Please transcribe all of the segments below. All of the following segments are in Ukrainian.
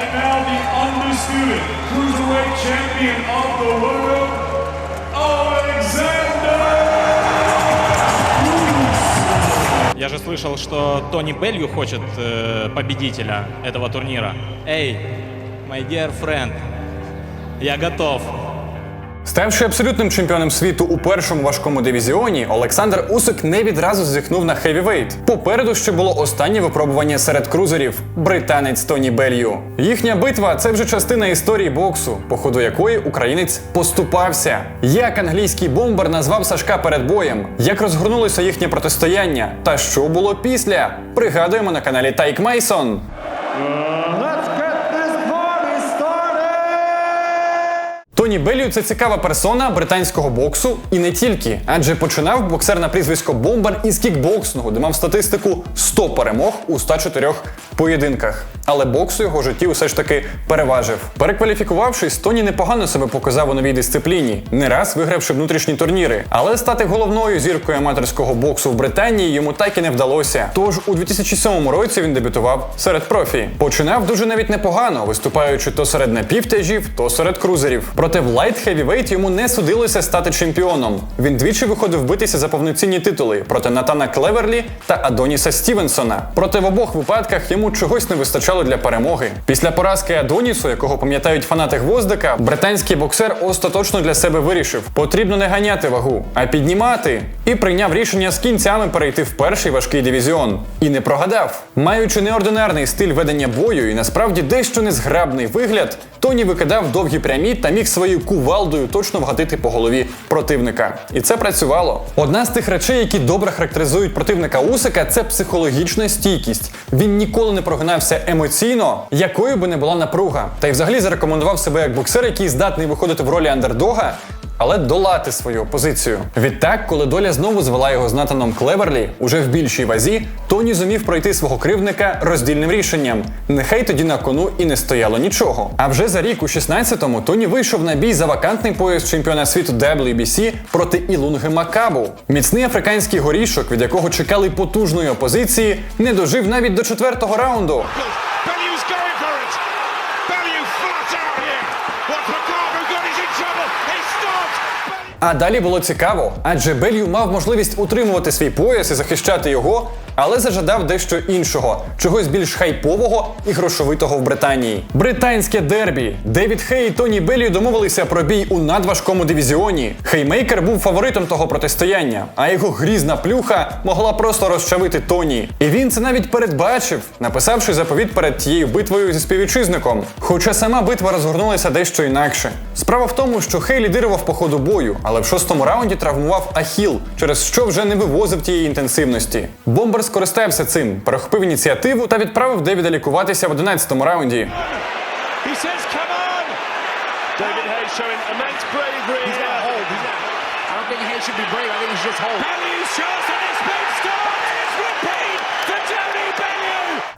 And now the undisputed cruiserweight champion of the world, Alexander Я же слышал, что Тони Белью хочет э, победителя этого турнира. Эй, my dear friend, я готов. Ставши абсолютним чемпіоном світу у першому важкому дивізіоні, Олександр Усик не відразу зіхнув на хевівейт. Попереду ще було останнє випробування серед крузерів британець Тоні Белью. Їхня битва це вже частина історії боксу, по ходу якої українець поступався. Як англійський бомбер назвав Сашка перед боєм, як розгорнулося їхнє протистояння, та що було після. Пригадуємо на каналі Тайк Мейсон. Started! Тоні Беллю це цікава персона британського боксу і не тільки, адже починав боксер на прізвисько Бомбар із кікбоксингу, де мав статистику 100 перемог у 104 поєдинках. Але бокс у його житті усе ж таки переважив. Перекваліфікувавшись, Тоні непогано себе показав у новій дисципліні, не раз вигравши внутрішні турніри. Але стати головною зіркою аматорського боксу в Британії йому так і не вдалося. Тож у 2007 році він дебютував серед профі. Починав дуже навіть непогано, виступаючи то серед напівтяжів, то серед крузерів. Проте в лайт хевівейт йому не судилося стати чемпіоном. Він двічі виходив битися за повноцінні титули проти Натана Клеверлі та Адоніса Стівенсона. Проте в обох випадках йому чогось не вистачало для перемоги. Після поразки Адонісу, якого пам'ятають фанати гвоздика, британський боксер остаточно для себе вирішив: потрібно не ганяти вагу, а піднімати. І прийняв рішення з кінцями перейти в перший важкий дивізіон. І не прогадав. Маючи неординарний стиль ведення бою і насправді дещо незграбний вигляд, Тоні викидав довгі прямі та міг своєю кувалдою точно вгатити по голові противника. І це працювало. Одна з тих речей, які добре характеризують противника Усика, це психологічна стійкість. Він ніколи не прогинався емоційно, якою би не була напруга. Та й взагалі зарекомендував себе як боксер, який здатний виходити в ролі андердога. Але долати свою опозицію. Відтак, коли доля знову звела його з Натаном Клеверлі, уже в більшій вазі, Тоні зумів пройти свого кривника роздільним рішенням. Нехай тоді на кону і не стояло нічого. А вже за рік у 16-му Тоні вийшов на бій за вакантний пояс чемпіона світу WBC проти Ілунги Макабу. Міцний африканський горішок, від якого чекали потужної опозиції, не дожив навіть до четвертого раунду. Bellew's going for it. Bellew flat out here. What's McCarver got? He's in trouble. He stopped. А далі було цікаво, адже Белью мав можливість утримувати свій пояс і захищати його, але зажадав дещо іншого, чогось більш хайпового і грошовитого в Британії. Британське дербі. Девід Хей і Тоні Беллю домовилися про бій у надважкому дивізіоні. Хеймейкер був фаворитом того протистояння, а його грізна плюха могла просто розчавити Тоні. І він це навіть передбачив, написавши заповіт перед тією битвою зі співвітчизником. Хоча сама битва розгорнулася дещо інакше. Справа в тому, що Хей лідирував по ходу бою, але в шостому раунді травмував Ахіл, через що вже не вивозив тієї інтенсивності. Бомбер скористався цим, перехопив ініціативу та відправив Девіда лікуватися в 11-му раунді.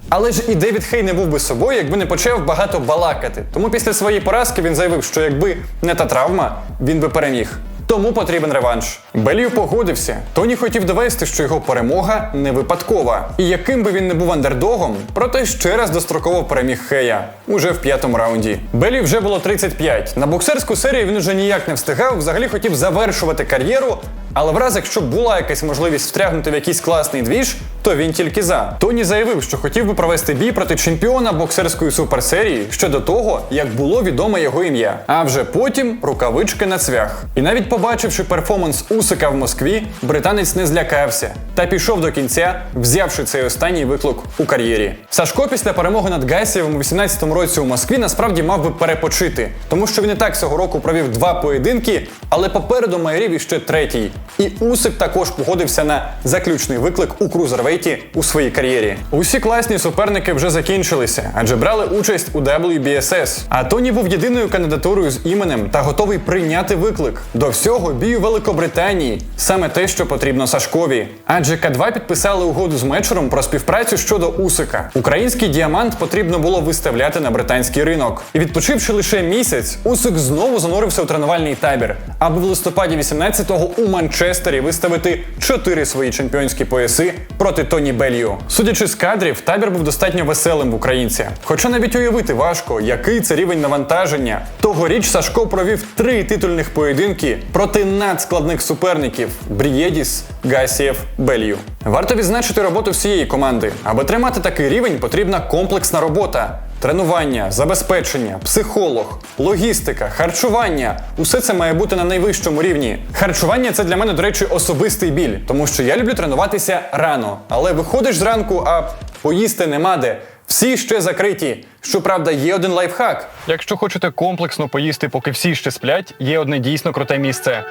Але ж і Девід Хей не був би собою, якби не почав багато балакати. Тому після своєї поразки він заявив, що якби не та травма, він би переміг. Тому потрібен реванш. Белію погодився. Тоні хотів довести, що його перемога не випадкова. І яким би він не був андердогом, проте ще раз достроково переміг Хея уже в п'ятому раунді. Белі вже було 35. На боксерську серію він уже ніяк не встигав, взагалі хотів завершувати кар'єру. Але в разі, якщо була якась можливість втрягнути в якийсь класний двіж, то він тільки за. Тоні заявив, що хотів би провести бій проти чемпіона боксерської суперсерії ще до того, як було відоме його ім'я. А вже потім рукавички на цвях. І навіть побачивши перформанс Усика в Москві, британець не злякався та пішов до кінця, взявши цей останній виклик у кар'єрі. Сашко після перемоги над Гайсієвим у 18-му році у Москві насправді мав би перепочити, тому що він і так цього року провів два поєдинки, але попереду майорів іще третій. І Усик також погодився на заключний виклик у крузервейті у своїй кар'єрі. Усі класні суперники вже закінчилися, адже брали участь у WBSS. А Тоні був єдиною кандидатурою з іменем та готовий прийняти виклик. До всього бій у Великобританії саме те, що потрібно Сашкові. Адже К2 підписали угоду з мечером про співпрацю щодо Усика. Український діамант потрібно було виставляти на британський ринок. І відпочивши лише місяць, Усик знову занурився у тренувальний табір, аби в листопаді 18-го у Манчестері виставити чотири свої чемпіонські пояси проти Тоні Белью. Судячи з кадрів, табір був достатньо веселим в українця. Хоча навіть уявити важко, який це рівень навантаження. Тогоріч Сашко провів три титульних поєдинки проти надскладних суперників Брієдіс, Гасієв, Белью. Варто відзначити роботу всієї команди. Аби тримати такий рівень, потрібна комплексна робота. Тренування, забезпечення, психолог, логістика, харчування усе це має бути на найвищому рівні. Харчування це для мене, до речі, особистий біль, тому що я люблю тренуватися рано. Але виходиш зранку, а поїсти нема де. Всі ще закриті. Щоправда, є один лайфхак. Якщо хочете комплексно поїсти, поки всі ще сплять, є одне дійсно круте місце.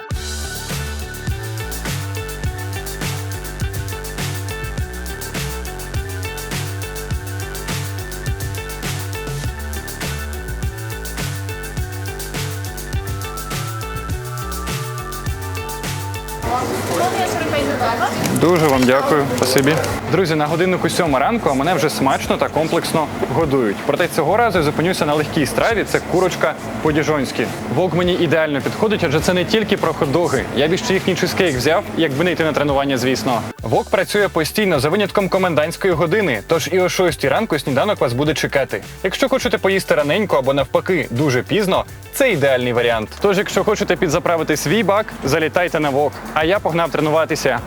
Дуже вам дякую, спасибі. Друзі, на годиннику сьома ранку, а мене вже смачно та комплексно годують. Проте цього разу я зупинюся на легкій страві. Це курочка по-діжонськи. Вок мені ідеально підходить, адже це не тільки про хот-доги. Я б ще їхній чизкейк взяв, якби не йти на тренування, звісно. Вок працює постійно за винятком комендантської години, тож і о 6 ранку сніданок вас буде чекати. Якщо хочете поїсти раненько або навпаки дуже пізно, це ідеальний варіант. Тож, якщо хочете підзаправити свій бак, залітайте на вок. А я погнав тренуватися.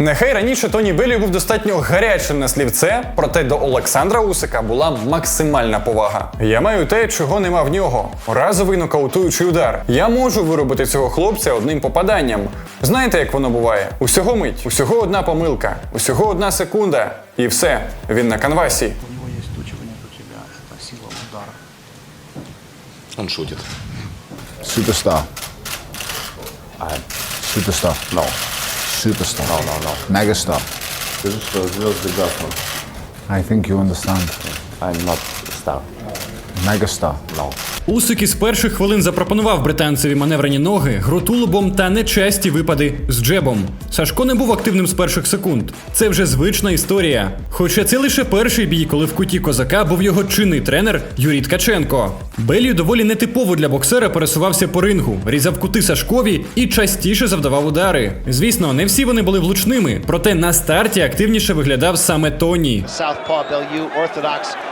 Нехай раніше Тоні Беллі був достатньо гарячим на слівце, проте до Олександра Усика була максимальна повага. Я маю те, чого нема в нього. Разовий нокаутуючий удар. Я можу виробити цього хлопця одним попаданням. Знаєте, як воно буває? Усього мить, усього одна помилка, усього одна секунда, і все. Він на канвасі. Он шутит. Superstar. Superstar. No. Superstar. No, no, no. Megastar. This is just the. I think you understand. I'm not a star. Megastar. No. Усик із перших хвилин запропонував британцеві маневрені ноги, гру тулубом та нечасті випади з джебом. Сашко не був активним з перших секунд. Це вже звична історія. Хоча це лише перший бій, коли в куті козака був його чинний тренер Юрій Ткаченко. Белію доволі нетипово для боксера пересувався по рингу, різав кути Сашкові і частіше завдавав удари. Звісно, не всі вони були влучними, проте на старті активніше виглядав саме Тоні. Southpaw Bellew, orthodox.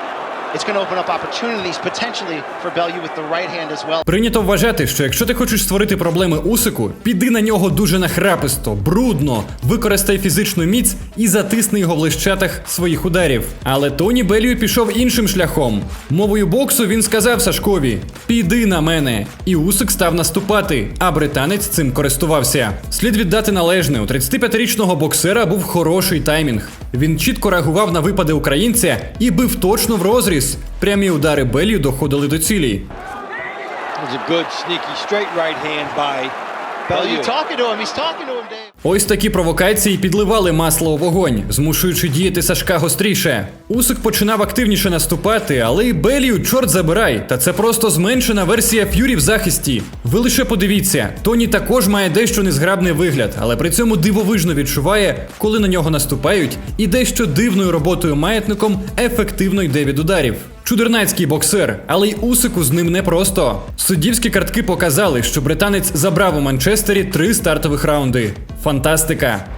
Прийнято вважати, що якщо ти хочеш створити проблеми Усику, піди на нього дуже нахраписто, брудно, використай фізичну міць і затисни його в лищатах своїх ударів. Але Тоні Белію пішов іншим шляхом. Мовою боксу він сказав Сашкові: Піди на мене. І Усик став наступати, а британець цим користувався. Слід віддати належне, у 35-річного боксера був хороший таймінг. Він чітко реагував на випади українця і бив точно в розріз. Прямі удари Белію доходили до цілі. Good, sneaky, right hand by Bellew talking to him. He's talking to him, Dave. Ось такі провокації підливали масло у вогонь, змушуючи діяти Сашка гостріше. Усик починав активніше наступати, але й Белію чорт забирай. Та це просто зменшена версія Ф'юрі в захисті. Ви лише подивіться, Тоні також має дещо незграбний вигляд, але при цьому дивовижно відчуває, коли на нього наступають, і дещо дивною роботою маятником ефективно йде від ударів. Чудернацький боксер, але й Усику з ним непросто. Суддівські картки показали, що британець забрав у Манчестері три стартових раунди. Фантастика!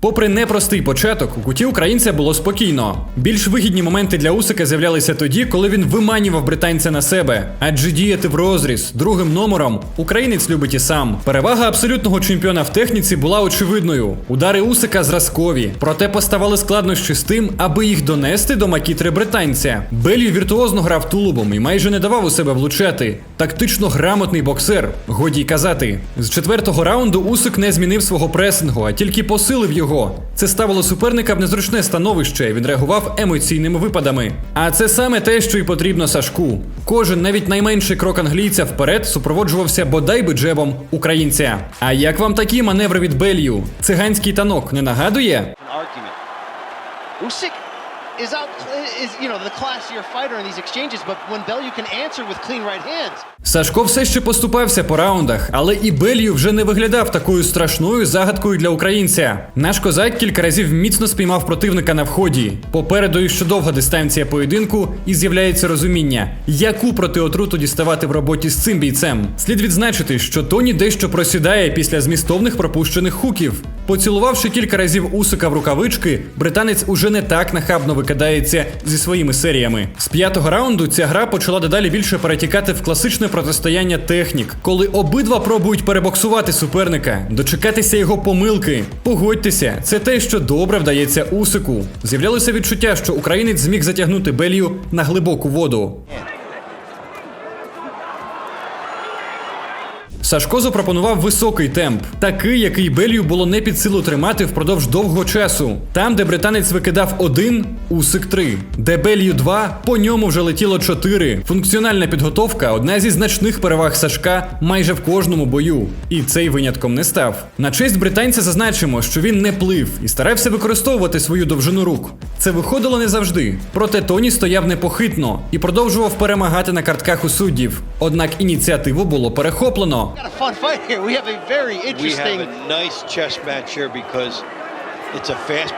Попри непростий початок, у куті українця було спокійно. Більш вигідні моменти для Усика з'являлися тоді, коли він виманював британця на себе. Адже діяти в розріз другим номером українець любить і сам. Перевага абсолютного чемпіона в техніці була очевидною. Удари Усика зразкові, проте поставали складнощі з тим, аби їх донести до макітри британця. Белью віртуозно грав тулубом і майже не давав у себе влучати. Тактично грамотний боксер, годі й казати. З четвертого раунду Усик не змінив свого пресингу, а тільки посилив його. Це ставило суперника в незручне становище. Він реагував емоційними випадами. А це саме те, що й потрібно Сашку. Кожен, навіть найменший крок англійця вперед, супроводжувався бодай би джебом українця. А як вам такі маневри від Белью? Циганський танок не нагадує? Usyk is out is you know the classier fighter in these exchanges, but when Bellew can answer with clean right hands, Сашко все ще поступався по раундах, але і Белью вже не виглядав такою страшною загадкою для українця. Наш козак кілька разів міцно спіймав противника на вході. Попереду іще довга дистанція поєдинку, і з'являється розуміння, яку протиотруту діставати в роботі з цим бійцем. Слід відзначити, що Тоні дещо просідає після змістовних пропущених хуків. Поцілувавши кілька разів Усика в рукавички, британець уже не так нахабно викидається зі своїми серіями. З п'ятого раунду ця гра почала дедалі більше перетікати в класичне протистояння технік, коли обидва пробують перебоксувати суперника, дочекатися його помилки. Погодьтеся, це те, що добре вдається Усику. З'являлося відчуття, що українець зміг затягнути Белію на глибоку воду. Сашко запропонував високий темп, такий, який Белію було не під силу тримати впродовж довгого часу. Там, де британець викидав один, Усик 3. Де Белію 2, по ньому вже летіло 4. Функціональна підготовка одна зі значних переваг Сашка майже в кожному бою. І цей винятком не став. На честь британця зазначимо, що він не плив і старався використовувати свою довжину рук. Це виходило не завжди. Проте Тоні стояв непохитно і продовжував перемагати на картках у суддів. Однак ініціативу було перехоплено. Got a fun fight here. We have a very We have a nice chess match here because.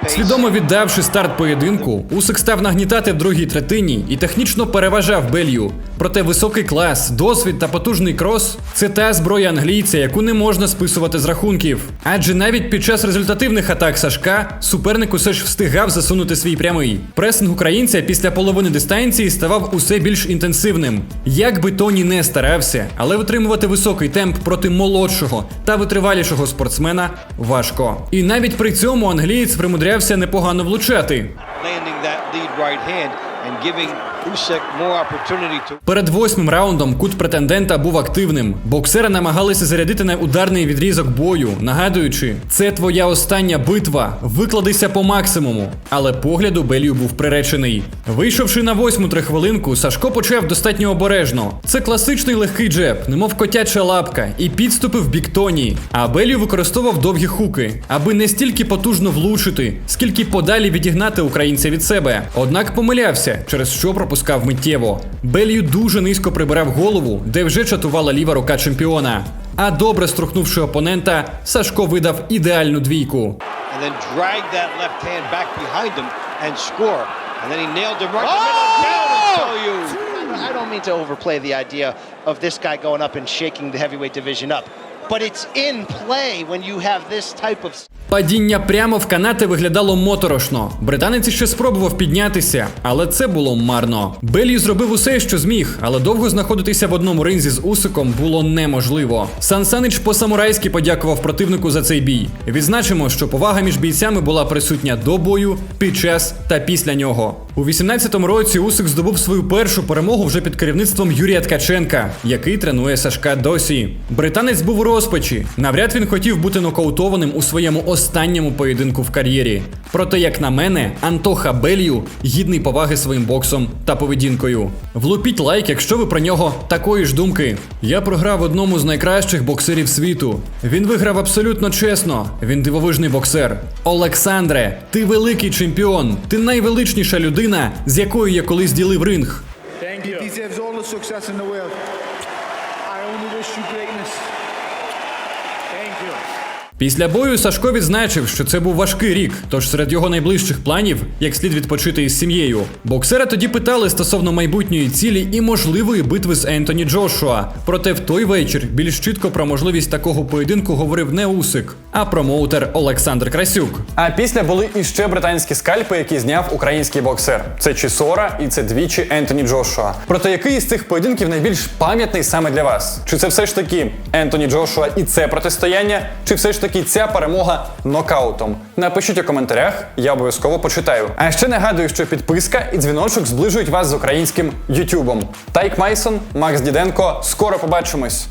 Свідомо віддавши старт поєдинку, Усик став нагнітати в другій третині і технічно переважав Белью. Проте високий клас, досвід та потужний крос це та зброя англійця, яку не можна списувати з рахунків. Адже навіть під час результативних атак Сашка суперник усе ж встигав засунути свій прямий. Пресинг українця після половини дистанції ставав усе більш інтенсивним. Як би Тоні не старався, але витримувати високий темп проти молодшого та витривалішого спортсмена важко. І навіть при цьому англієць примудрявся непогано влучати. Перед восьмим раундом кут претендента був активним. Боксера намагалися зарядити на ударний відрізок бою, нагадуючи, це твоя остання битва, викладися по максимуму. Але погляду Белію був приречений. Вийшовши на восьму трихвилинку, Сашко почав достатньо обережно. Це класичний легкий джеб, немов котяча лапка, і підступи в бік Тоні. А Белію використовував довгі хуки, аби не стільки потужно влучити, скільки подалі відігнати українця від себе. Однак помилявся, через що пропускав миттєво. Белію дуже низько прибирав голову, де вже чатувала ліва рука чемпіона. А добре струхнувши опонента, Сашко видав ідеальну двійку. I don't mean to overplay the idea of this guy going up and shaking the heavyweight division up, but it's in play when you have this type of. Падіння прямо в канати виглядало моторошно. Британець ще спробував піднятися, але це було марно. Беллі зробив усе, що зміг, але довго знаходитися в одному ринзі з Усиком було неможливо. Сан Санич по-самурайськи подякував противнику за цей бій. Відзначимо, що повага між бійцями була присутня до бою, під час та після нього. У 18-му році Усик здобув свою першу перемогу вже під керівництвом Юрія Ткаченка, який тренує Сашка досі. Британець був у розпачі. Навряд він хотів бути нокаутованим у своєму останньому поєдинку в кар'єрі. Проте, як на мене, Антоха Белью гідний поваги своїм боксом та поведінкою. Влупіть лайк, якщо ви про нього такої ж думки. Я програв одному з найкращих боксерів світу. Він виграв абсолютно чесно. Він дивовижний боксер. Олександре, ти великий чемпіон. Ти найвеличніша людина, з якою я колись ділив ринг. Після бою Сашко відзначив, що це був важкий рік, тож серед його найближчих планів як слід відпочити із сім'єю. Боксера тоді питали стосовно майбутньої цілі і можливої битви з Ентоні Джошуа. Проте в той вечір більш чітко про можливість такого поєдинку говорив не Усик, а промоутер Олександр Красюк. А після були іще британські скальпи, які зняв український боксер. Це Чісора і це двічі Ентоні Джошуа. Проте який із цих поєдинків найбільш пам'ятний саме для вас? Чи це все ж таки Ентоні Джошуа і це протистояння, чи все ж таки ця перемога нокаутом? Напишіть у коментарях, я обов'язково почитаю. А ще нагадую, що підписка і дзвіночок зближують вас з українським Ютубом. Тайк Майсон, Макс Діденко. Скоро побачимось.